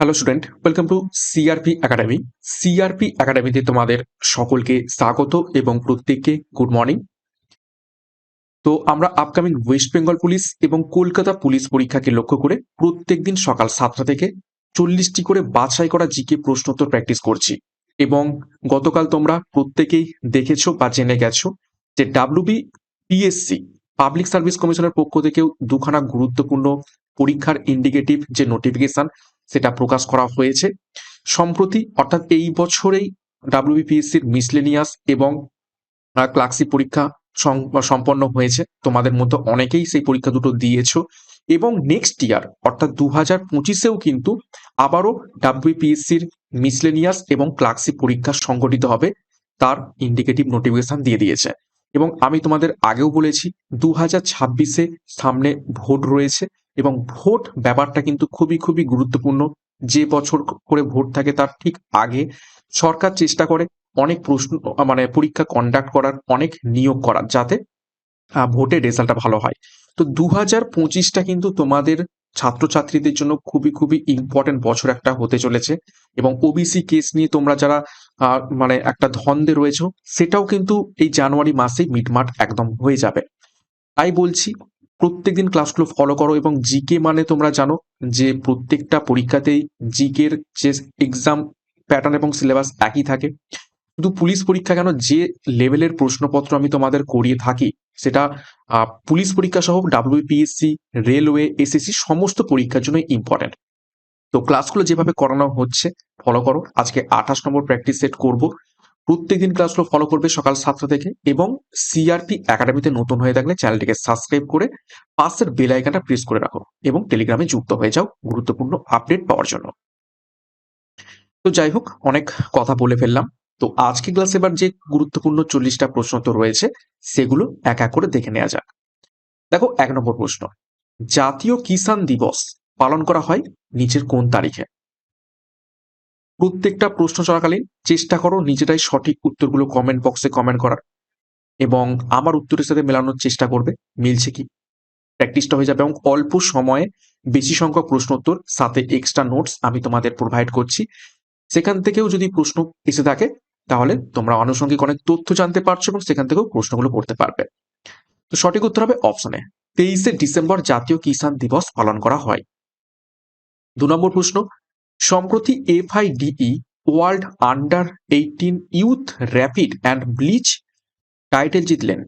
Hello student welcome to CRP academy CRP একাডেমিতে তোমাদের সকলকে স্বাগত এবং প্রত্যেককে গুড মর্নিং তো আমরা আপকামিং ওয়েস্ট বেঙ্গল পুলিশ এবং কলকাতা পুলিশ পরীক্ষাকে লক্ষ্য করে প্রত্যেকদিন সকাল সাতটা থেকে চল্লিশটি করে বাছাই করা জিকে প্রশ্নোত্তর প্র্যাকটিস করছি। এবং গতকাল তোমরা প্রত্যেকেই দেখেছ বা জেনে গেছো যে ডাব্লিউবি পিএসসি পাবলিক সার্ভিস কমিশনের পক্ষ থেকেও দুখানা গুরুত্বপূর্ণ পরীক্ষার ইন্ডিকেটিভ যে নোটিফিকেশন সেটা প্রকাশ করা হয়েছে। সম্প্রতি অর্থাৎ এই বছরেই ডাব্লিউবিপিএসসির মিসলেনিয়াস এবং ক্লাক্সি পরীক্ষা সম- সম্পন্ন হয়েছে। তোমাদের মধ্যে অনেকেই সেই পরীক্ষা দুটো দিয়েছ। এবং নেক্সট ইয়ার অর্থাৎ দু হাজার পঁচিশেও কিন্তু আবারও ডাব্লিউপিএসসির মিসলেনিয়াস এবং ক্লাক্সি পরীক্ষা সংগঠিত হবে, তার ইন্ডিকেটিভ নোটিফিকেশন দিয়ে দিয়েছে। এবং আমি তোমাদের আগেও বলেছি দু হাজার ছাব্বিশে সামনে ভোট রয়েছে। এবং ভোট ব্যাপারটা কিন্তু খুবই খুবই গুরুত্বপূর্ণ। যে বছর করে ভোট থাকে তার ঠিক আগে সরকার চেষ্টা করে অনেক প্রশ্ন মানে পরীক্ষা কন্ডাক্ট করার, অনেক নিয়োগ করার যাতে ভোটের রেজাল্টটা ভালো হয়। তো দু হাজার পঁচিশটা কিন্তু তোমাদের ছাত্রছাত্রীদের জন্য খুবই খুবই ইম্পর্টেন্ট বছর একটা হতে চলেছে এবং ওবিসি কেস নিয়ে তোমরা যারা মানে একটা ধন্দে রয়েছে, সেটাও কিন্তু এই জানুয়ারি মাসেই মিটমাট একদম হয়ে যাবে। তাই বলছি প্রত্যেকদিন ক্লাসগুলো ফলো করো এবং জিকে মানে তোমরা জানো যে প্রত্যেকটা পরীক্ষাতেই জিকের যে এক্সাম প্যাটার্ন এবং সিলেবাস একই থাকে। শুধু পুলিশ পরীক্ষা কেন? যে লেভেলের প্রশ্নপত্র আমি তোমাদের করিয়ে থাকি, সেটা পুলিশ পরীক্ষা সহ ডাব্লিউপিএসসি রেলওয়ে এসএসসি সমস্ত পরীক্ষার জন্য ইম্পর্টেন্ট তো ক্লাসগুলো যেভাবে করানো হচ্ছে ফলো করো। আজকে আঠাশ নম্বর প্র্যাকটিস সেট করব। প্রত্যেকদিন ক্লাসগুলো ফলো করবে সকাল সাতটা থেকে এবং সিআরপি একাডেমিতে নতুন হয়ে থাকলে চ্যানেলটিকে সাবস্ক্রাইব করে পাশের বেল প্রেস করে রাখো এবং টেলিগ্রামে যুক্ত হয়ে যাও গুরুত্বপূর্ণ আপডেট পাওয়ার জন্য। তো যাই হোক, অনেক কথা বলে ফেললাম। তো আজকে ক্লাসে এবার যে গুরুত্বপূর্ণ চল্লিশটা প্রশ্ন তো রয়েছে, সেগুলো এক এক করে দেখে নেওয়া যাক। দেখো, এক নম্বর প্রশ্ন, জাতীয় কিষাণ দিবস পালন করা হয় নিচের কোন তারিখে? প্রত্যেকটা প্রশ্ন চলাকালীন চেষ্টা করো নিজেরাই সঠিক উত্তরগুলো কমেন্ট বক্সে কমেন্ট করার। এবং আমার উত্তরের সাথে মেলানোর চেষ্টা করবে, মিলছে কি? প্র্যাকটিসটা হয়ে যাবে এবং অল্প সময়ে বেশি সংখ্যক প্রশ্ন উত্তর, সাথে এক্সট্রা নোটস আমি তোমাদের প্রোভাইড করছি। সেখান থেকেও যদি প্রশ্ন এসে থাকে, তাহলে তোমরা আনুষঙ্গিক অনেক তথ্য জানতে পারছ এবং সেখান থেকেও প্রশ্নগুলো করতে পারবে। তো সঠিক উত্তর হবে অপশনে তেইশে ডিসেম্বর জাতীয় কিষাণ দিবস পালন করা হয়। দু নম্বর প্রশ্ন সম্প্রতি FIDE world under eighteen youth rapid and blitz title জিতলেন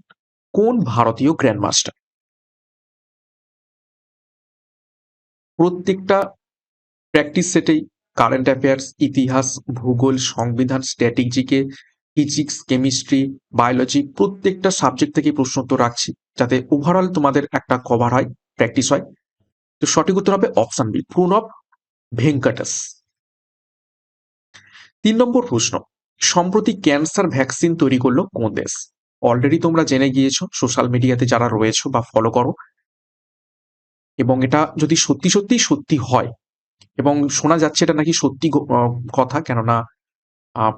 কোন ভারতীয় গ্র্যান্ডমাস্টার? প্রত্যেকটা প্র্যাকটিস সেটেই কারেন্ট অ্যাফেয়ার্স, ইতিহাস, ভূগোল, সংবিধান, স্ট্র্যাটেজিকে, ফিজিক্স, কেমিস্ট্রি, বায়োলজি প্রত্যেকটা সাবজেক্ট থেকে প্রশ্ন উত্তর রাখছি যাতে ওভারঅল তোমাদের একটা কভার হয় প্র্যাকটিস হয়। তো সঠিক উত্তর হবে অপশন বি প্রণব ভেঙ্কটাস। তিন নম্বর প্রশ্ন, সম্প্রতি ক্যান্সার ভ্যাকসিন তৈরি করল কোন দেশ? অলরেডি তোমরা জেনে গিয়েছো সোশ্যাল মিডিয়াতে যারা রয়েছো বা ফলো করো। এবং এটা যদি সত্যি সত্যি সত্যি হয়, এবং শোনা যাচ্ছে এটা নাকি সত্যি কথা, কেননা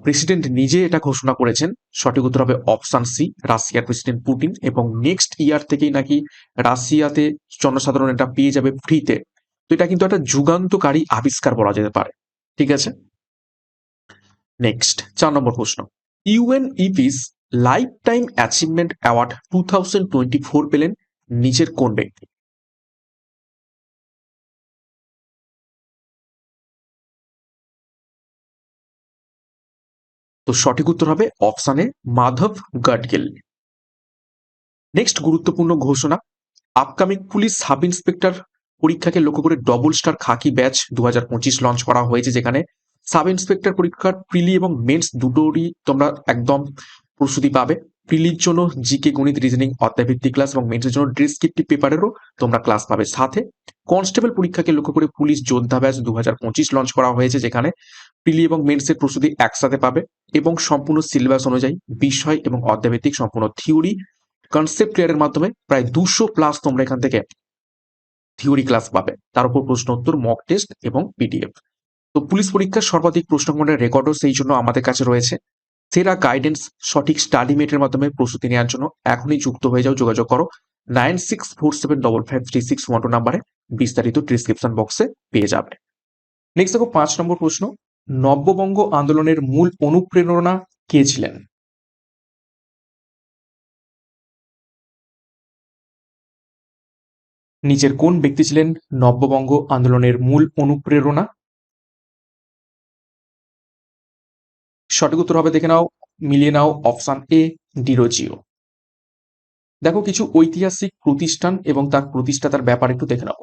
প্রেসিডেন্ট নিজে এটা ঘোষণা করেছেন, সঠিক উত্তর হবে অপশন সি রাশিয়ার প্রেসিডেন্ট পুটিন এবং নেক্সট ইয়ার থেকেই নাকি রাশিয়াতে জনসাধারণ এটা পেয়ে যাবে ফ্রিতে তো এটা কিন্তু একটা যুগান্তকারী আবিষ্কার বলা যেতে পারে। ঠিক আছে? নেক্সট চার নম্বর প্রশ্ন। UNEP's lifetime achievement award two thousand twenty four পেলেন নিচের কোন ব্যক্তি? তো সঠিক উত্তর হবে অপশানে মাধব গাডগিল। নেক্সট গুরুত্বপূর্ণ ঘোষণা আপকামিং পুলিশ সাব ইন্সপেক্টর পরীক্ষাকে লক্ষ্য করে ডবল স্টার খাকি ব্যাচ দু হাজার পঁচিশ লঞ্চ করা হয়েছে, যেখানে সাব ইন্সপেক্টর পরীক্ষার প্রিলি এবং মেন্স দুটোরই তোমরা একদম প্রস্তুতি পাবে। প্রিলির জন্য জিকে গণিত রিজনিং অধ্যায়ভিত্তিক ক্লাস এবং মেন্সের জন্য ডিসক্রিপটিভ পেপারেরও তোমরা ক্লাস পাবে। সাথে কনস্টেবল পরীক্ষাকে লক্ষ্য করে পুলিশ যোদ্ধা ব্যাচ দু হাজার পঁচিশ লঞ্চ করা হয়েছে, যেখানে প্রিলি এবং মেন্সের প্রস্তুতি একসাথে পাবে এবং সম্পূর্ণ সিলেবাস অনুযায়ী বিষয় এবং অধ্যায়ভিত্তিক সম্পূর্ণ থিওরি কনসেপ্ট ক্লিয়ারের মাধ্যমে প্রায় দুশো প্লাস তোমরা এখান থেকে থিওরি ক্লাস পাবে। তার উপর প্রশ্ন উত্তর মক টেস্ট এবং পিডিএফ তো পুলিশ পরীক্ষার সর্বাধিক প্রশ্নকমনের রেকর্ডও সেই জন্য আমাদের কাছে রয়েছে। সেরা গাইডেন্স সঠিক স্টাডি মেটের মাধ্যমে প্রস্তুতি নেওয়ার জন্য এখনই যুক্ত হয়ে যাও, যোগাযোগ করো nine six four seven double five three six one two নাম্বারে। বিস্তারিত ডিসক্রিপশন বক্সে পেয়ে যাবে। নেক্সট দেখো, পাঁচ নম্বর প্রশ্ন। নব্যবঙ্গ আন্দোলনের মূল অনুপ্রেরণা কে ছিলেন? নিচের কোন ব্যক্তি ছিলেন নব্যবঙ্গ আন্দোলনের মূল অনুপ্রেরণা? সঠিক উত্তর হবে দেখে নাও, মিলিয়ে নাও অপশান এ ডিরোজিও দেখো, কিছু ঐতিহাসিক প্রতিষ্ঠান এবং তার প্রতিষ্ঠাতার ব্যাপার একটু দেখে নেব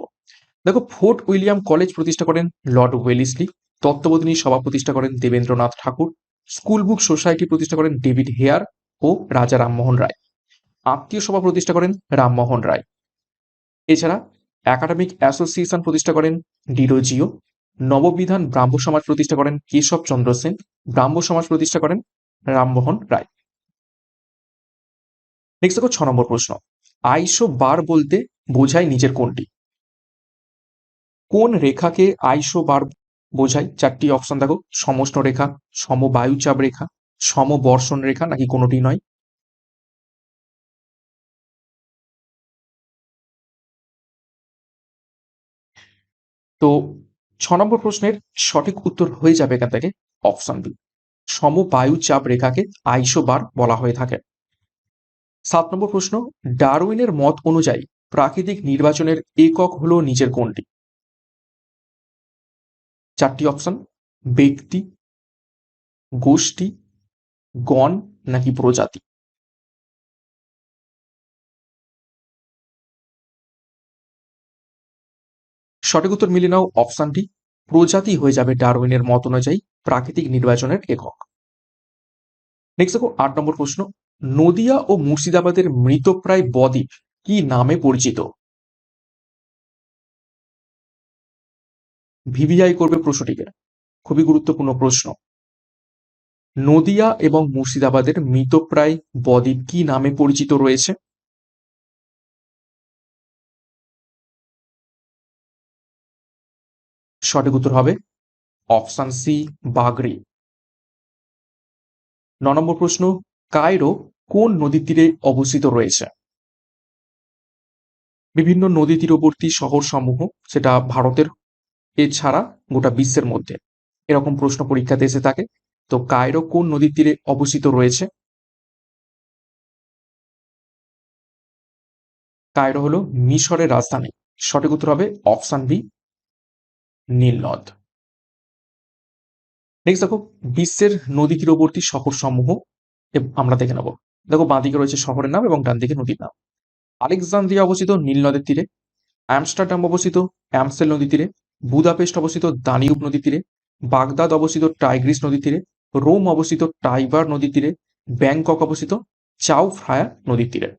দেখো, ফোর্ট উইলিয়াম কলেজ প্রতিষ্ঠা করেন লর্ড ওয়েলিসলি, তত্ত্ববোধিনী সভা প্রতিষ্ঠা করেন Debendranath Thakur school book society প্রতিষ্ঠা করেন ডেভিড হেয়ার ও রাজা রামমোহন রায়। আত্মীয় সভা প্রতিষ্ঠা করেন রামমোহন রায়। এছাড়া একাডেমিক অ্যাসোসিয়েশন প্রতিষ্ঠা করেন ডিরোজিও নববিধান ব্রাহ্ম সমাজ প্রতিষ্ঠা করেন কেশব চন্দ্র সেন, ব্রাহ্ম সমাজ প্রতিষ্ঠা করেন রামমোহন রায়। নেক্সট দেখো ছ নম্বর প্রশ্ন। আইসো বার বলতে বোঝায় নিজের কোনটি? কোন রেখাকে আইসো বার বোঝায়? চারটি অপশন দেখো। সমষ্ণ রেখা সমবায়ুচাপ রেখা, সমবর্ষণ রেখা নাকি কোনোটি নয়? তো ছ নম্বর প্রশ্নের সঠিক উত্তর হয়ে যাবে এখান থেকে অপশন বি সমবায়ু চাপ রেখাকে আইসোবার বলা হয়ে থাকে। সাত নম্বর প্রশ্ন, ডারউইনের মত অনুযায়ী প্রাকৃতিক নির্বাচনের একক হলো নিচের কোনটি? চারটি অপশন ব্যক্তি, গোষ্ঠী, গণ নাকি প্রজাতি? সঠিক উত্তর মিলে নাও অপশানটি প্রজাতি হয়ে যাবে ডারউইনের মত অনুযায়ী প্রাকৃতিক নির্বাচনের একক। নেক্সট দেখো, আট নম্বর প্রশ্ন, নদিয়া ও মুর্শিদাবাদের মৃতপ্রায় বদ্বীপ কি নামে পরিচিত? ভিভিআই করবে প্রশ্নটিকে, খুবই গুরুত্বপূর্ণ প্রশ্ন। নদিয়া এবং মুর্শিদাবাদের মৃতপ্রায় বদ্বীপ কি নামে পরিচিত রয়েছে? সঠিক উত্তর হবে অপশান সি বাগরি ন নম্বর প্রশ্ন, কায়রো কোন নদীর তীরে অবস্থিত রয়েছে? বিভিন্ন নদী তীরবর্তী শহর সমূহ সেটা ভারতের, এছাড়া গোটা বিশ্বের মধ্যে। এরকম প্রশ্ন পরীক্ষাতে এসে থাকে। তো কায়রো কোন নদীর তীরে অবস্থিত রয়েছে? কায়রো হলো মিশরের রাজধানী। সঠিক উত্তর হবে অপশান বি নীলনদ নেক্সট দেখো, বিশ্বের নদী তীরবর্তী শহর সমূহ আমরা দেখে নেব। দেখো বাঁদিকে রয়েছে শহরের নাম এবং ডান দিকে নদীর নাম। আলেকজান্দ্রিয়া অবস্থিত নীল নদের তীরে অ্যামস্টারডাম অবস্থিত অ্যামসেল নদী তীরে, বুদাপেস্ট অবস্থিত দানিউব নদী তীরে, বাগদাদ অবস্থিত টাইগ্রিস নদী তীরে, রোম অবস্থিত টাইবার নদী তীরে, ব্যাংকক অবস্থিত চাউ ফ্রায়া নদীর তীরে।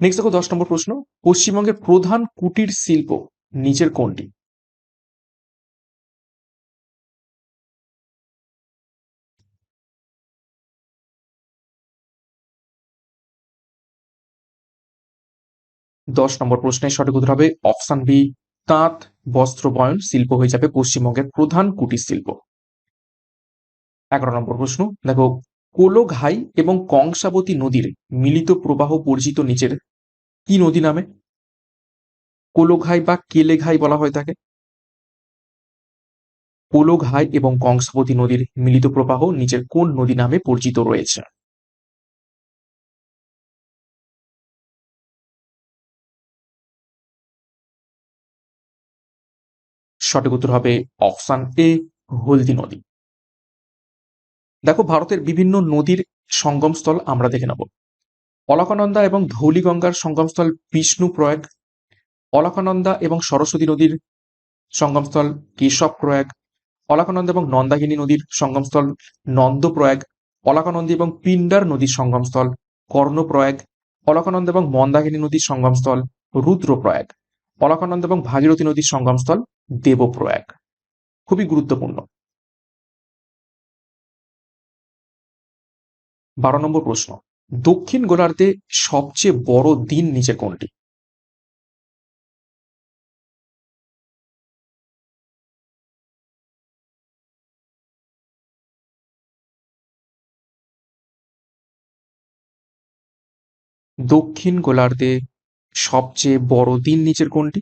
নেক্সট দেখো, দশ নম্বর প্রশ্ন, পশ্চিমবঙ্গের প্রধান কুটির শিল্প নিচের কোনটি দশ নম্বর প্রশ্নের সঠিক উত্তর হবে অপশান বি, তাঁত, বস্ত্র, বয়ন, শিল্প হয়ে যাবে পশ্চিমবঙ্গের প্রধান কুটির শিল্প। এগারো নম্বর প্রশ্ন, দেখো, কোলোঘাই এবং কংসাবতী নদীর মিলিত প্রবাহ পরিচিত নিচের কি নদী নামে? কোলোঘাই বা কেলেঘাই বলা হয়ে থাকে কোলোঘাই এবং কংসাবতী নদীর মিলিত প্রবাহ নিচের কোন নদী নামে পরিচিত রয়েছে? সঠিক উত্তর হবে অপশান এ, হলদি নদী। দেখো, ভারতের বিভিন্ন নদীর সঙ্গমস্থল আমরা দেখে নেব। অলকানন্দা এবং ধৌলিগঙ্গার সঙ্গমস্থল বিষ্ণু প্রয়াগ অলকানন্দা এবং সরস্বতী নদীর সঙ্গমস্থল কেশব প্রয়াগ, অলকানন্দা এবং নন্দাগিনী নদীর সঙ্গমস্থল নন্দপ্রয়াগ অলকানন্দী এবং পিন্ডার নদীর সঙ্গমস্থল কর্ণপ্রয়াগ অলকানন্দা এবং মন্দাগিনী নদীর সঙ্গমস্থল রুদ্রপ্রয়াগ অলকানন্দা এবং ভাগীরথী নদীর সঙ্গমস্থল দেবপ্রয়াগ খুবই গুরুত্বপূর্ণ। বারো নম্বর প্রশ্ন, দক্ষিণ গোলার্ধে সবচেয়ে বড় দিন নিচে কোনটি? দক্ষিণ গোলার্ধে সবচেয়ে বড় দিন নিচের কোনটি?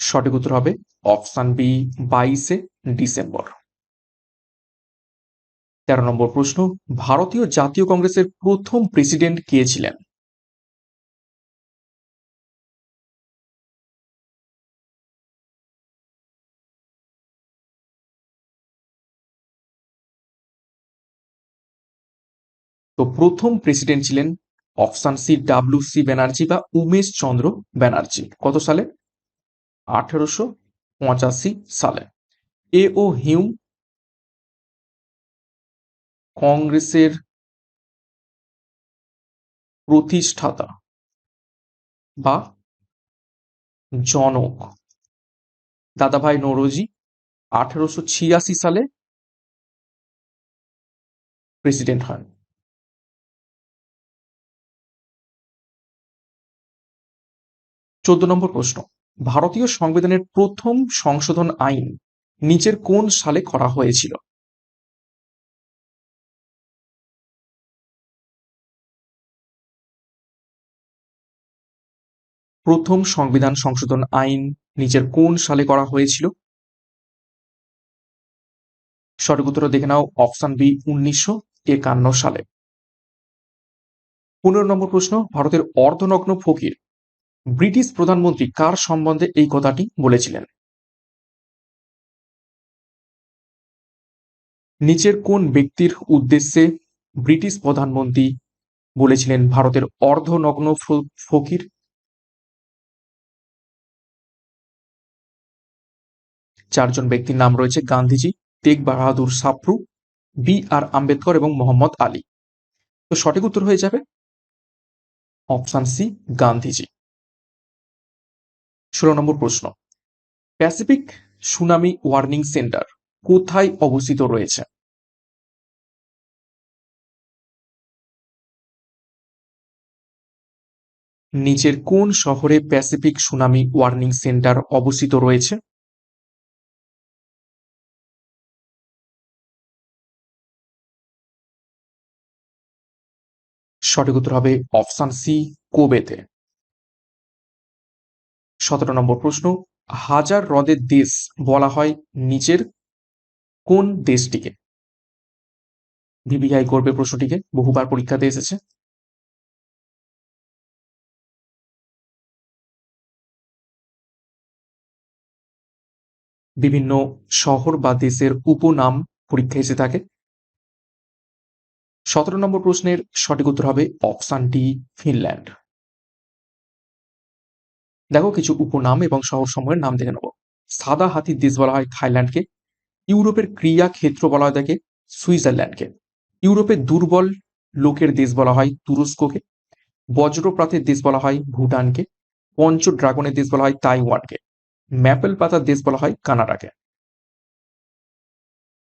সঠিক উত্তর হবে অপশান বি, বাইশে ডিসেম্বর। তেরো নম্বর প্রশ্ন, ভারতীয় জাতীয় কংগ্রেসের প্রথম প্রেসিডেন্ট কে ছিলেন? তো প্রথম প্রেসিডেন্ট ছিলেন option C W C Banerjee বা উমেশ চন্দ্র ব্যানার্জি। কত সালে? আঠেরোশো পঁচাশি সালে। এ ও হিউম কংগ্রেসের প্রতিষ্ঠাতা বা জনক। দাদাভাই নরোজি আঠেরোশো ছিয়াশি সালে প্রেসিডেন্ট হন। চোদ্দ নম্বর প্রশ্ন। ভারতীয় সংবিধানের প্রথম সংশোধন আইন নিচের কোন সালে করা হয়েছিল? প্রথম সংবিধান সংশোধন আইন নিচের কোন সালে করা হয়েছিল? সঠিক উত্তর দেখে নাও, অপশন বি, উনিশশো একান্ন সালে। পনেরো নম্বর প্রশ্ন, ভারতের অর্ধনগ্ন ফকির ব্রিটিশ প্রধানমন্ত্রী কার সম্বন্ধে এই কথাটি বলেছিলেন? নিচের কোন ব্যক্তির উদ্দেশ্যে ব্রিটিশ প্রধানমন্ত্রী বলেছিলেন ভারতের অর্ধনগ্ন ফকির? চারজন ব্যক্তির নাম রয়েছে গান্ধীজি তেগ বাহাদুর সাপ্রু বি আর আম্বেদকর এবং মোহাম্মদ আলী। তো সঠিক উত্তর হয়ে যাবে? Option C, Gandhiji. ষোলো নম্বর প্রশ্ন। প্যাসিফিক সুনামি ওয়ার্নিং সেন্টার কোথায় অবস্থিত রয়েছে? নিচের কোন শহরে প্যাসিফিক সুনামি ওয়ার্নিং সেন্টার অবস্থিত রয়েছে? সঠিক উত্তর হবে অপশান সি, কোবেতে। সতেরো নম্বর প্রশ্ন, হাজার হ্রদের দেশ বলা হয় নিচের কোন দেশটিকে? ভিভিআই করবে প্রশ্নটিকে, বহুবার পরীক্ষাতে এসেছে। বিভিন্ন শহর বা দেশের উপনাম পরীক্ষা এসে থাকে। সতেরো নম্বর প্রশ্নের সঠিক উত্তর হবে অপশান ডি ফিনল্যান্ড। দেখো কিছু উপনাম এবং শহর সমূহের নাম দেখে নেব। সাদা হাতির দেশ বলা হয় থাইল্যান্ডকে, ইউরোপের ক্রিয়া ক্ষেত্র বলা হয় তাকে সুইজারল্যান্ডকে। ইউরোপের দুর্বল লোকের দেশ বলা হয় তুরস্ককে বজ্রপ্রাতের দেশ বলা হয় ভুটানকে পঞ্চ ড্রাগনের দেশ বলা হয় তাইওয়ানকে ম্যাপেল পাতার দেশ বলা হয় কানাডাকে।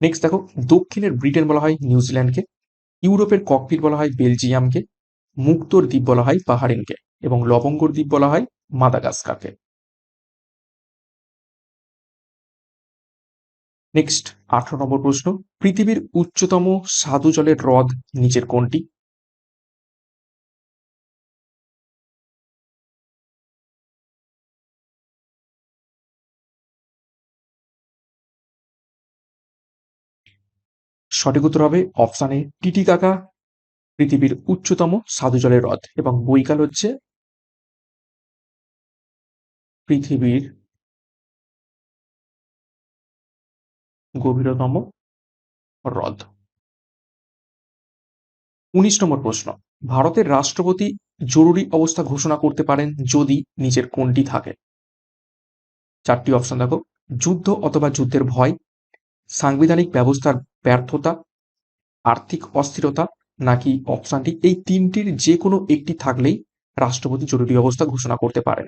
নেক্সট দেখো, দক্ষিণের ব্রিটেন বলা হয় নিউজিল্যান্ডকে, ইউরোপের ককপিট বলা হয় বেলজিয়ামকে, মুক্তোর দ্বীপ বলা হয় পাহাড়িনকে এবং লবঙ্গর দ্বীপ বলা হয় মাদাগাস্কারকে। নেক্সট আঠারো নম্বর প্রশ্ন। পৃথিবীর উচ্চতম সাধু জলের হ্রদ নিচের কোনটি? সঠিক উত্তর হবে অপশানে টিটিকাকা পৃথিবীর উচ্চতম সাধু জলের হ্রদ এবং বৈকাল হচ্ছে পৃথিবীর গভীরতম হ্রদ। উনিশ নম্বর প্রশ্ন। ভারতের রাষ্ট্রপতি জরুরি অবস্থা ঘোষণা করতে পারেন যদি নিজের কোনটি থাকে। চারটি অপশন দেখো। যুদ্ধ অথবা যুদ্ধের ভয়, সাংবিধানিক ব্যবস্থার ব্যর্থতা, আর্থিক অস্থিরতা, নাকি অপশানটি এই তিনটির যে কোনো একটি থাকলেই রাষ্ট্রপতি জরুরি অবস্থা ঘোষণা করতে পারেন।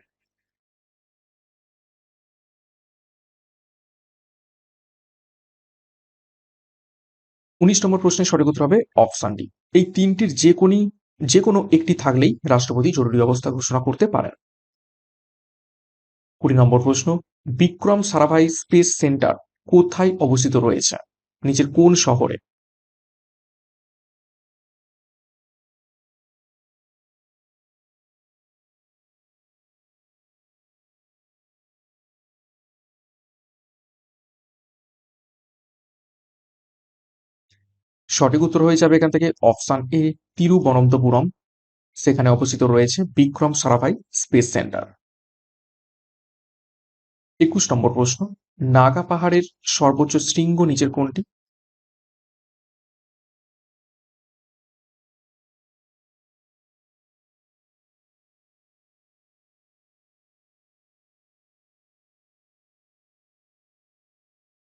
উনিশ নম্বর প্রশ্নের সঠিক উত্তর হবে অপশান ডি এই তিনটির যে কোনই, যে কোনো একটি থাকলেই রাষ্ট্রপতি জরুরি অবস্থা ঘোষণা করতে পারেন। কুড়ি নম্বর প্রশ্ন, বিক্রম সারাভাই স্পেস সেন্টার কোথায় অবস্থিত রয়েছে? নিচের কোন শহরে? সঠিক উত্তর হয়ে যাবে এখান থেকে অপশান এ, তিরুবনন্তপুরম। সেখানে অবস্থিত রয়েছে বিক্রম সারাভাই স্পেস সেন্টার। একুশ নম্বর প্রশ্ন, নাগা পাহাড়ের সর্বোচ্চ শৃঙ্গ নিচের কোনটি?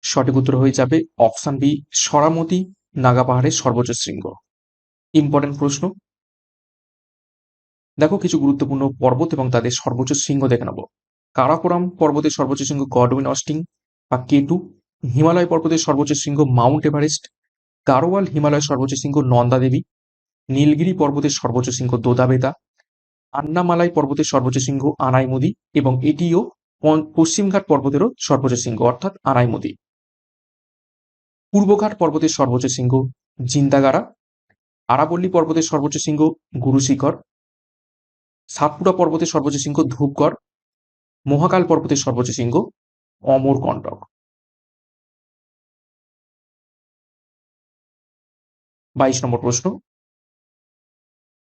সঠিক উত্তর হয়ে যাবে অপশান বি, সরামতি নাগা পাহাড়ের সর্বোচ্চ শৃঙ্গ। ইম্পর্টেন্ট প্রশ্ন। দেখো কিছু গুরুত্বপূর্ণ পর্বত এবং তাদের সর্বোচ্চ শৃঙ্গ দেখে নেব। কারাকোরাম পর্বতের সর্বোচ্চ শৃঙ্গ গডউইন অস্টিং বা কেটু হিমালয় পর্বতের সর্বোচ্চ শৃঙ্গ মাউন্ট এভারেস্ট গারোয়াল হিমালয়ের সর্বোচ্চ শৃঙ্গ নন্দা দেবী, নীলগিরি পর্বতের সর্বোচ্চ শৃঙ্গ দোদাবেতা, আন্নামালাই পর্বতের সর্বোচ্চ শৃঙ্গ আনাইমুদি এবং এটিও পশ্চিমঘাট পর্বতেরও সর্বোচ্চ শৃঙ্গ অর্থাৎ আনাইমুদি। পূর্বঘাট পর্বতের সর্বোচ্চ শৃঙ্গ, জিন্দাগারা আরাবল্লী পর্বতের সর্বোচ্চ শৃঙ্গ, গুরুশিখর, সাতপুরা পর্বতের সর্বোচ্চ শৃঙ্গ, ধূপগড়, মহাকাল পর্বতের সর্বোচ্চ শৃঙ্গ অমরকণ্টক বাইশ নম্বর প্রশ্ন,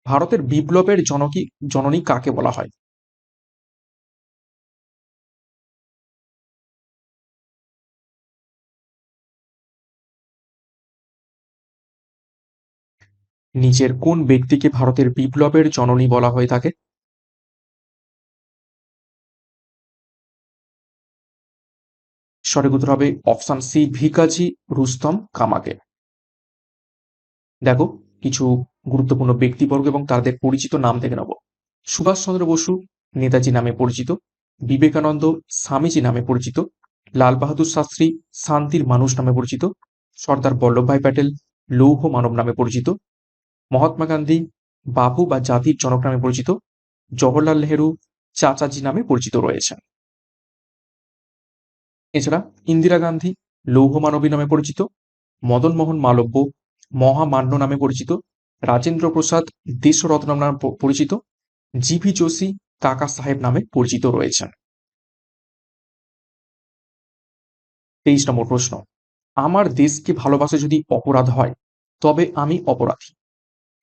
ভারতের বিপ্লবের জনকী জননী কাকে বলা হয়? নিচের কোন ব্যক্তিকে ভারতের বিপ্লবের জননী বলা হয়ে থাকে? সঠিক উত্তর হবে অপশান সি, ভিকাজি, রুস্তম কামাকে দেখো, কিছু গুরুত্বপূর্ণ ব্যক্তিবর্গ এবং তাদের পরিচিত নাম থেকে নেব। সুভাষচন্দ্র বসু নেতাজি নামে পরিচিত, বিবেকানন্দ স্বামীজি নামে পরিচিত, লাল বাহাদুর শাস্ত্রী শান্তির মানুষ নামে পরিচিত, সর্দার বল্লভভাই প্যাটেল, লৌহ মানব নামে পরিচিত মহাত্মা গান্ধী বাবু বা জাতির জনক নামে পরিচিত, জওহরলাল নেহেরু চাচাজি নামে পরিচিত রয়েছেন। এছাড়া ইন্দিরা গান্ধী লৌহ মানবী নামে পরিচিত, মদন মোহন মালব্য মহামান্য নামে পরিচিত, রাজেন্দ্র প্রসাদ দেশরত্ন নামে পরিচিত জিভি যোশী কাকা সাহেব নামে পরিচিত রয়েছেন। তেইশ নম্বর প্রশ্ন, আমার দেশকে ভালোবাসা যদি অপরাধ হয়, তবে আমি অপরাধী।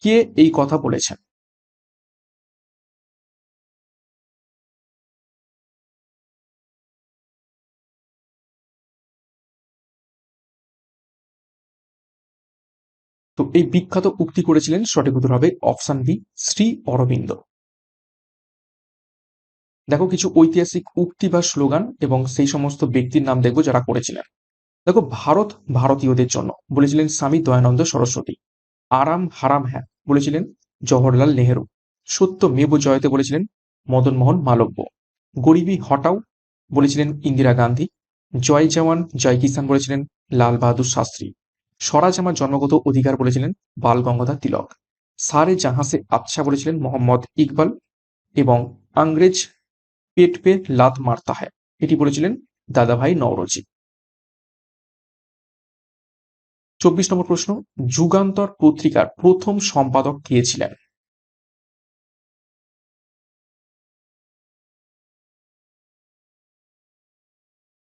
কে এই কথা বলেছেন? তো এই বিখ্যাত উক্তি করেছিলেন সঠিক উত্তর হবে অপশান বি, শ্রী অরবিন্দ। দেখো, কিছু ঐতিহাসিক উক্তি বা স্লোগান এবং সেই সমস্ত ব্যক্তির নাম দেখব যারা করেছিলেন। দেখো, ভারত ভারতীয়দের জন্য বলেছিলেন স্বামী দয়ানন্দ সরস্বতী। আরাম হারাম হ্যাঁ বলেছিলেন জওহরলাল নেহেরু। সত্য মেব জয়তে বলেছিলেন মদন মোহন মালব্য। গরিবী হটাও বলেছিলেন ইন্দিরা গান্ধী। জয় জওয়ান, জয় কিষান বলেছিলেন লাল বাহাদুর শাস্ত্রী। স্বরাজ আমার জন্মগত অধিকার বলেছিলেন বাল গঙ্গাধর তিলক। সারে জাহাসে আচ্ছা বলেছিলেন মোহাম্মদ ইকবাল এবং আংরেজ পেট পে লাত মারতা হয় এটি বলেছিলেন দাদাভাই নওরোজি। চব্বিশ নম্বর প্রশ্ন, যুগান্তর পত্রিকার প্রথম সম্পাদক কে ছিলেন?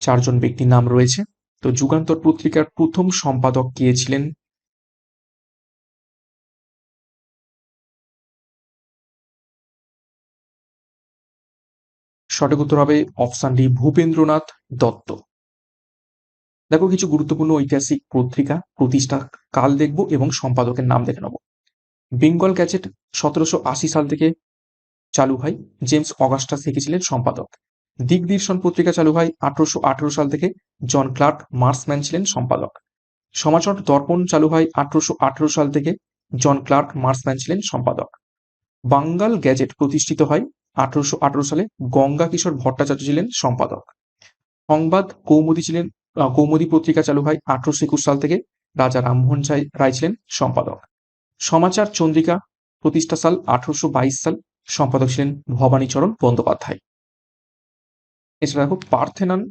চারজন ব্যক্তির নাম রয়েছে। তো যুগান্তর পত্রিকার প্রথম সম্পাদক কে ছিলেন? সঠিক উত্তর হবে অপশান ডি ভূপেন্দ্রনাথ দত্ত। দেখো, কিছু গুরুত্বপূর্ণ ঐতিহাসিক পত্রিকা প্রতিষ্ঠা কাল দেখব এবং সম্পাদকের নাম দেখে নেব। বেঙ্গল গ্যাজেট সতেরোশো আশি সাল থেকে চালু হয়। জেমস অগাস্টাস লিখেছিলেন সম্পাদক। দিগদর্শন পত্রিকা চালু হয় আঠারোশো আঠারো সাল থেকে। জন ক্লার্ক মার্সম্যান ছিলেন সম্পাদক। সমাচার দর্পণ চালু হয় আঠারোশো আঠারো সাল থেকে। জন ক্লার্ক মার্সম্যান ছিলেন সম্পাদক। বাঙ্গাল গ্যাজেট প্রতিষ্ঠিত হয় আঠারোশো আঠারো সালে। গঙ্গা কিশোর ভট্টাচার্য ছিলেন সম্পাদক। সংবাদ কৌমুদি ছিলেন কৌমুদি পত্রিকা চালু হয় আঠারোশো একুশ সাল থেকে। রাজা রামমোহন রায় ছিলেন সম্পাদক। সমাচার চন্দ্রিকা প্রতিষ্ঠা সাল আঠারোশো বাইশ সাল সম্পাদক ছিলেন ভবানীচরণ বন্দ্যোপাধ্যায়। এছাড়া দেখো পার্থেনান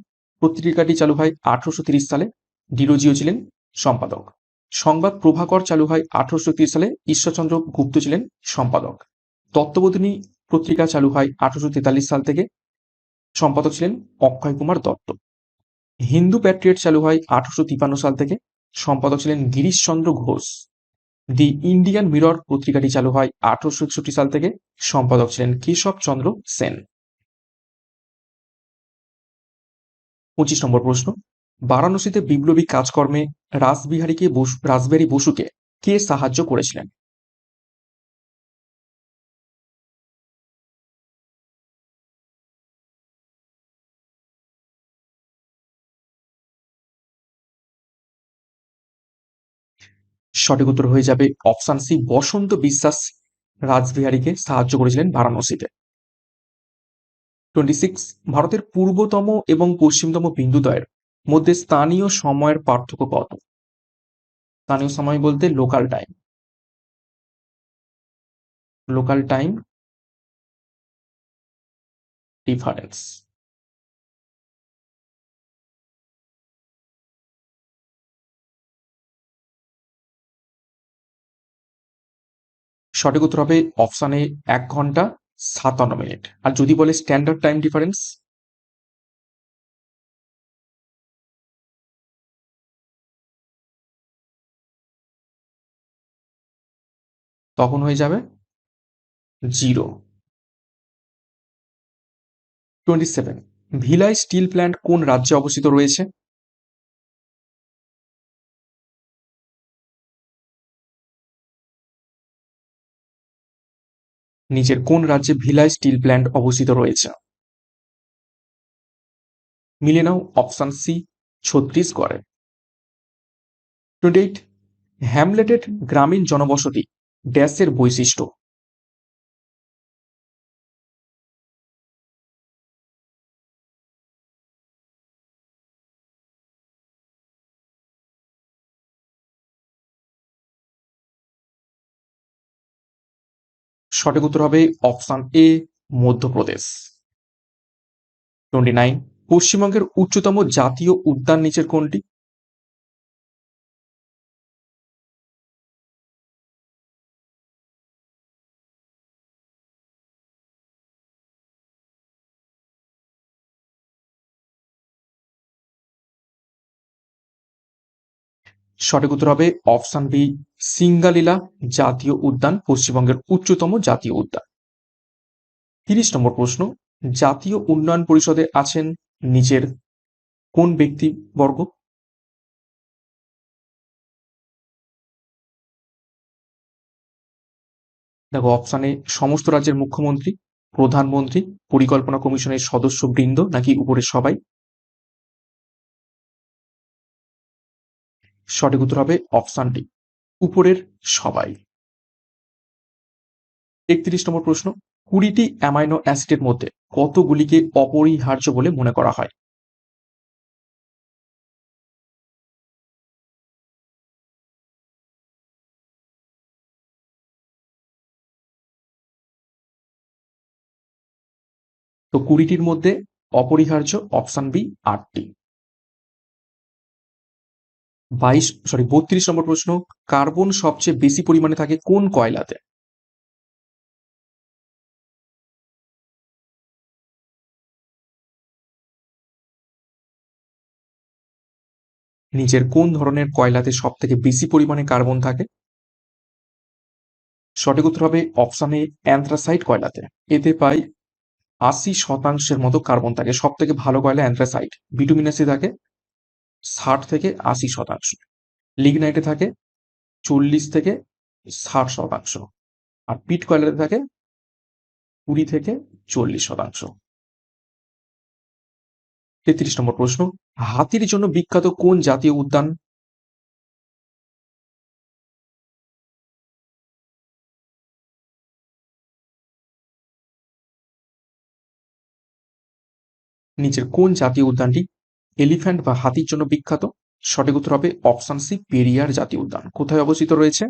পত্রিকাটি চালু হয় আঠারোশো সালে। ডিরোজিও ছিলেন সম্পাদক। সংবাদ প্রভাকর চালু হয় আঠারোশো তিরিশ সালে। ঈশ্বরচন্দ্র গুপ্ত ছিলেন সম্পাদক। তত্ত্ববোধিনী পত্রিকা চালু হয় আঠারোশো তেতাল্লিশ সাল থেকে। সম্পাদক ছিলেন অক্ষয় কুমার দত্ত। হিন্দু প্যাট্রিয়ট চালু হয় আঠারোশো তিপান্ন সাল থেকে। সম্পাদক ছিলেন Girishchandra Ghosh. The Indian Mirror পত্রিকাটি চালু হয় আঠারোশো একষট্টি সাল থেকে। সম্পাদক ছিলেন কেশব চন্দ্র সেন। পঁচিশ নম্বর প্রশ্ন। বারাণসীতে বিপ্লবী কাজকর্মে রাসবিহারীকে বসু রাসবিহারী বসুকে কে সাহায্য করেছিলেন? সঠিক উত্তর হয়ে যাবে অপশান সি, বসন্ত বিশ্বাস রাজবিহারীকে সাহায্য করেছিলেন বারাণসীতে। টোয়েন্টি সিক্স ভারতের পূর্বতম এবং পশ্চিমতম বিন্দুদ্বয়ের মধ্যে স্থানীয় সময়ের পার্থক্য কত? স্থানীয় সময় বলতে local time local time difference সঠিক উত্তর হবে অপশানে এক ঘণ্টা সাতান্ন মিনিট। আর যদি বলে স্ট্যান্ডার্ড টাইম ডিফারেন্স তখন হয়ে যাবে zero twenty seven Bhilai steel plant কোন রাজ্যে অবস্থিত রয়েছে? নিচের কোন রাজ্যে ভিলাই স্টিল প্ল্যান্ট অবস্থিত রয়েছে? মিলে নাও অপশান সি ছত্রিশগড়ে টোয়েন্টি এইট হ্যামলেটেড গ্রামীণ জনবসতি, ড্যাসের বৈশিষ্ট্য। সঠিক উত্তর হবে option A Madhya Pradesh. Twenty nine পশ্চিমবঙ্গের উচ্চতম জাতীয় উদ্যান নিচের কোনটি? সঠিক উত্তর হবে অপশান বি, সিঙ্গালীলা জাতীয় উদ্যান, পশ্চিমবঙ্গের উচ্চতম জাতীয় উদ্যান। তিরিশ নম্বর প্রশ্ন, জাতীয় উন্নয়ন পরিষদে আছেন নিচের কোন ব্যক্তিবর্গ? দেখো, অপশানে সমস্ত রাজ্যের মুখ্যমন্ত্রী, প্রধানমন্ত্রী, পরিকল্পনা কমিশনের সদস্য বৃন্দ নাকি উপরের সবাই? সঠিক উত্তর হবে অপশান ডি উপরের সবাই। একত্রিশ নম্বর প্রশ্ন, কুড়িটি অ্যামাইনো অ্যাসিডের মধ্যে কতগুলিকে অপরিহার্য বলে মনে করা হয়? তো কুড়িটির মধ্যে অপরিহার্য অপশান বি আটটি। বাইশ সরি বত্রিশ নম্বর প্রশ্ন, কার্বন সবচেয়ে বেশি পরিমাণে থাকে কোন কয়লাতে? নিচের কোন ধরনের কয়লাতে সব থেকে বেশি পরিমাণে কার্বন থাকে? সঠিক উত্তর হবে অপশানে অ্যান্থ্রাসাইট কয়লাতে। এতে পাই আশি শতাংশের মতো কার্বন থাকে সব থেকে ভালো কয়লা অ্যান্থ্রাসাইট বিটুমিনাসি থাকে। ষাট থেকে আশি শতাংশ। লিগনাইটে থাকে চল্লিশ থেকে ষাট শতাংশ আর পিট কয়লাতে থাকে কুড়ি থেকে চল্লিশ শতাংশ। তেত্রিশ নম্বর প্রশ্ন, হাতির জন্য বিখ্যাত কোন জাতীয় উদ্যান? নিচের কোন জাতীয় উদ্যানটি এলিফ্যান্ট বা হাতির জন্য বিখ্যাত। সঠিক উত্তর হবে অপশন সি, পেরিয়ার জাতীয় উদ্যান। কোথায় অবস্থিত রয়েছে?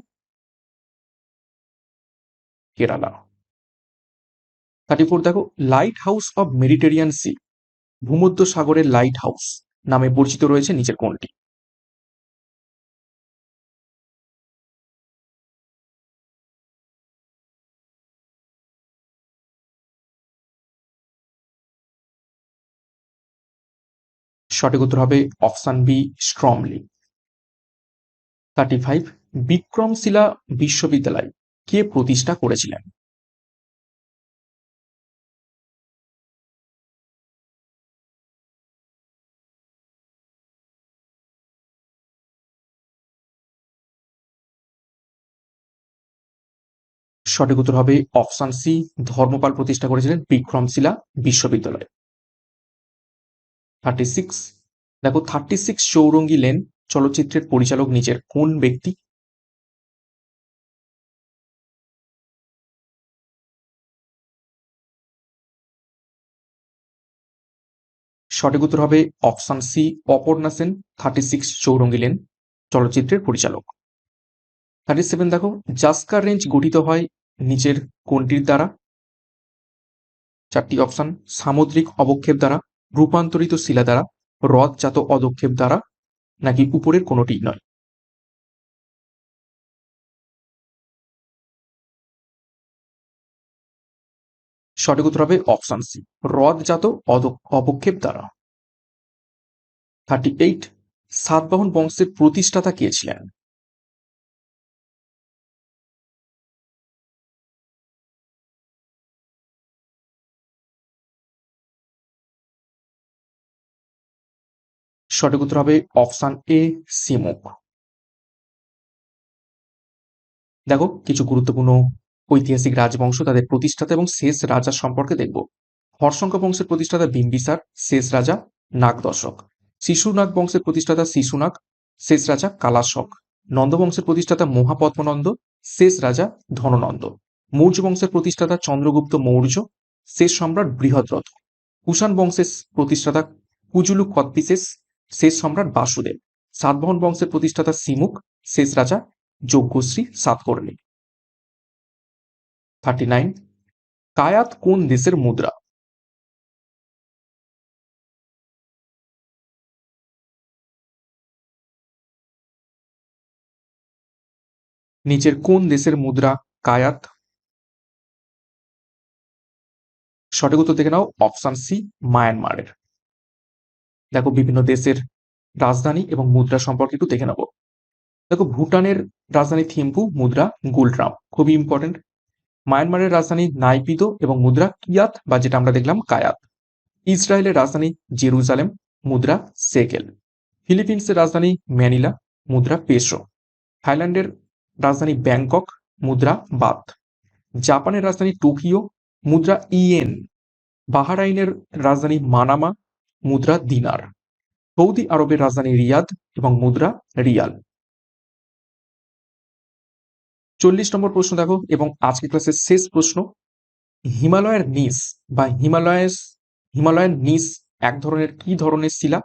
কেরালা। থার্টি ফোর দেখো lighthouse of Mediterranean sea ভূমধ্য সাগরের লাইট হাউস নামে পরিচিত রয়েছে নিচের কোনটি সঠিক উত্তর হবে option B Stromboli thirty five, Vikramshila বিশ্ববিদ্যালয় কে প্রতিষ্ঠা করেছিলেন? সঠিক উত্তর হবে অপশন সি, ধর্মপাল প্রতিষ্ঠা করেছিলেন বিক্রমশিলা বিশ্ববিদ্যালয়। থার্টি সিক্স দেখো থার্টি সিক্স চৌরঙ্গি লেন চলচ্চিত্রের পরিচালক নিচের কোন ব্যক্তি? সঠিক উত্তর হবে option C, Aparna Sen thirty six Chowringhee lane চলচ্চিত্রের পরিচালক। থার্টি সেভেন দেখো, জাস্কার রেঞ্জ গঠিত হয় নিচের কোনটির দ্বারা? চারটি অপশন, সামুদ্রিক অবক্ষেপ দ্বারা। রূপান্তরিত শিলা দ্বারা হ্রদজাত অদক্ষেপ দ্বারা, নাকি উপরের কোনোটি নয়? সঠিক উত্তর হবে অপশন সি হ্রদজাত অবক্ষেপ দ্বারা। থার্টি এইট সাতবাহন বংশের প্রতিষ্ঠাতা কে ছিলেন? সঠিক উত্তর হবে অপশান এ সিমুক দেখো, কিছু গুরুত্বপূর্ণ ঐতিহাসিক রাজবংশ তাদের প্রতিষ্ঠাতা এবং শেষ রাজা সম্পর্কে দেখব। হর্ষঙ্ক বংশের প্রতিষ্ঠাতা বিম্বিসার, শেষ রাজা নাগ শিশুনাগ বংশের প্রতিষ্ঠাতা শিশুনাগ, শেষ রাজা কালাশক। নন্দবংশের প্রতিষ্ঠাতা মহাপদ্মনন্দ, শেষ রাজা ধননন্দ। মৌর্য বংশের প্রতিষ্ঠাতা চন্দ্রগুপ্ত মৌর্য, শেষ সম্রাট বৃহদ্রথ। কুষাণ বংশের প্রতিষ্ঠাতা কুজুলু কৎপিসেস শেষ সম্রাট বাসুদেব। সাতবাহন বংশের প্রতিষ্ঠাতা সিমুক, শেষ রাজা Yajnashri Satakarni. Thirty nine kyat কোন দেশের মুদ্রা? নিচের কোন দেশের মুদ্রা কায়াত? সঠিক উত্তর দেখে নাও অপশন সি মায়ানমারের দেখো, বিভিন্ন দেশের রাজধানী এবং মুদ্রা সম্পর্কে একটু দেখে নেব। দেখো, ভুটানের রাজধানী থিম্পু, মুদ্রা গুলট্রাম খুবই ইম্পর্টেন্ট মায়ানমারের রাজধানী নাইপিদো এবং মুদ্রা, কিয়াত বা যেটা আমরা দেখলাম, কায়াত। ইসরায়েলের রাজধানী জেরুজালেম, মুদ্রা, সেকেল। ফিলিপিন্সের রাজধানী ম্যানিলা, মুদ্রা পেসো থাইল্যান্ডের রাজধানী ব্যাংকক, মুদ্রা, বাত। জাপানের রাজধানী টোকিও, মুদ্রা, ইয়েন। বাহারাইনের রাজধানী মানামা মুদ্রা দিনার। সৌদি আরবের রাজধানী রিয়াদ এবং মুদ্রা রিয়াল। চল্লিশ নম্বর প্রশ্ন দেখো এবং আজকে ক্লাসের শেষ প্রশ্ন। হিমালয়ের নিস বা হিমালয়ের হিমালয়ের নিস এক ধরনের কি ধরনের শিলা?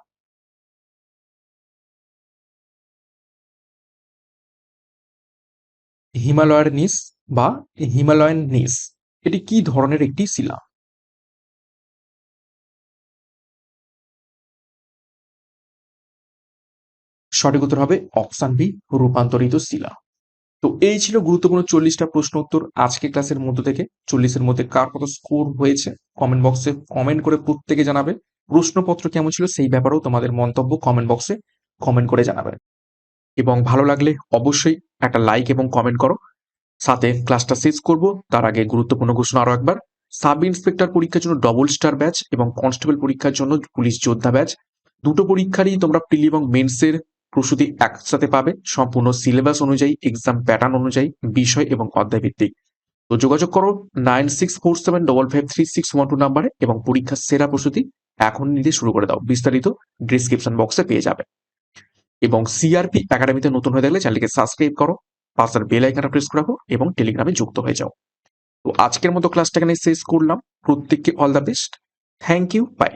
হিমালয়ের নিস বা হিমালয়ান নিস। এটি কি ধরনের একটি শিলা? সঠিক উত্তর হবে অপশান বি, রূপান্তরিত শিলা। তো এই ছিল গুরুত্বপূর্ণ চল্লিশটা প্রশ্ন উত্তর আজকে ক্লাসের মধ্য থেকে। চল্লিশের মধ্যে কার কত স্কোর হয়েছে কমেন্ট বক্সে কমেন্ট করে প্রত্যেকে জানাবে। প্রশ্নপত্র কেমন ছিল সেই ব্যাপারেও তোমাদের মন্তব্য কমেন্ট বক্সে কমেন্ট করে জানাবে। এবং ভালো লাগলে অবশ্যই একটা লাইক এবং কমেন্ট করো। সাথে ক্লাসটা শেষ করব, তার আগে গুরুত্বপূর্ণ ঘোষণা আরও একবার। সাব ইন্সপেক্টর পরীক্ষার জন্য ডবল স্টার ব্যাচ এবং কনস্টেবল পরীক্ষার জন্য পুলিশ যোদ্ধা ব্যাচ দুটো পরীক্ষারই তোমরা প্রিলি এবং মেন্সের প্রস্তুতি একসাথে পাবে। সম্পূর্ণ সিলেবাস অনুযায়ী এক্সাম প্যাটার্ন অনুযায়ী, বিষয় এবং অধ্যায় ভিত্তিক তো যোগাযোগ করো nine six four seven double five three six one two নাম্বারে এবং পরীক্ষার সেরা প্রস্তুতি এখন নিতে শুরু করে দাও। বিস্তারিত ডিসক্রিপশন বক্সে পেয়ে যাবে। এবং সিআরপি একাডেমিতে নতুন হয়ে থাকলে চ্যানেলকে সাবস্ক্রাইব করো, পাশের বেল আইকনটা প্রেস করে রাখো এবং টেলিগ্রামে যুক্ত হয়ে যাও। তো আজকের মতো ক্লাসটা এখানে শেষ করলাম। প্রত্যেককে all the best thank you bye